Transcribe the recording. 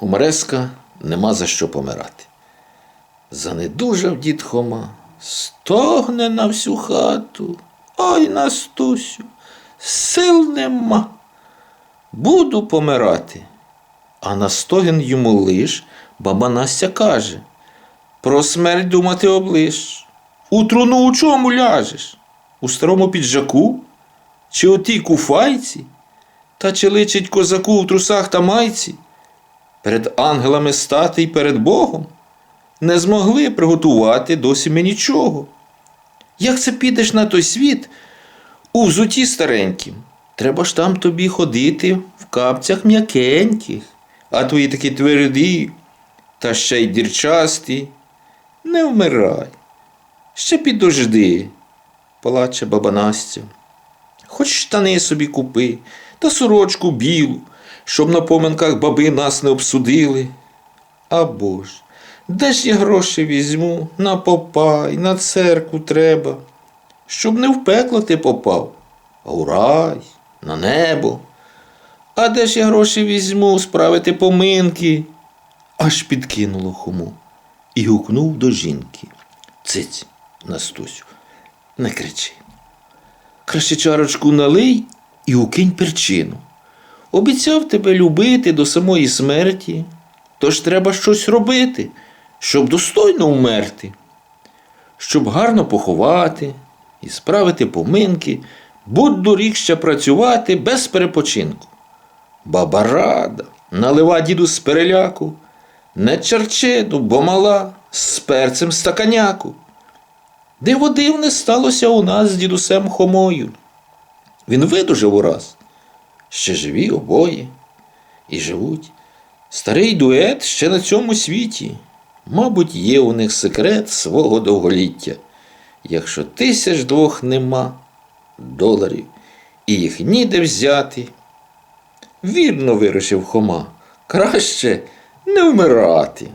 у Мареска нема за що помирати. Занедужав дід Хома, стогне на всю хату. Ой, Настусю, сил нема. Буду помирати. А на стогін йому лиш баба Настя каже: Про смерть думати облиш. У труну у чому ляжеш? У старому піджаку? Чи у тій куфайці? Та чи личить козаку в трусах та майці? Перед ангелами стати й перед Богом? Не змогли приготувати досі ми нічого. Як це підеш на той світ у взуті старенькім? Треба ж там тобі ходити в капцях м'якеньких, а твої такі тверді, та ще й дірчасті. Не вмирай. Ще підожди, плаче баба Настя. Хоч штани собі купи, та сорочку білу, щоб на поминках баби нас не обсудили. Або ж, де ж я гроші візьму на попа й на церкву треба, щоб не в пекло ти попав, а у рай, на небо. А де ж я гроші візьму справити поминки? Аж підкинуло хому і гукнув до жінки. Циць, Настусю, не кричи. Краще чарочку налий і укинь перчину. Обіцяв тебе любити до самої смерті, тож треба щось робити, щоб достойно вмерти, щоб гарно поховати і справити поминки, будь доріг ще працювати без перепочинку. Баба рада, налива діду з переляку, не черчину, бо мала, з перцем стаканяку. Диво дивне сталося у нас з дідусем Хомою. Він видужав ураз. Ще живі обоє. І живуть. Старий дует ще на цьому світі. Мабуть, є у них секрет свого довголіття. Якщо тисяч двох нема доларів, і їх ніде взяти. Вірно вирушив Хома. Краще не вмирати.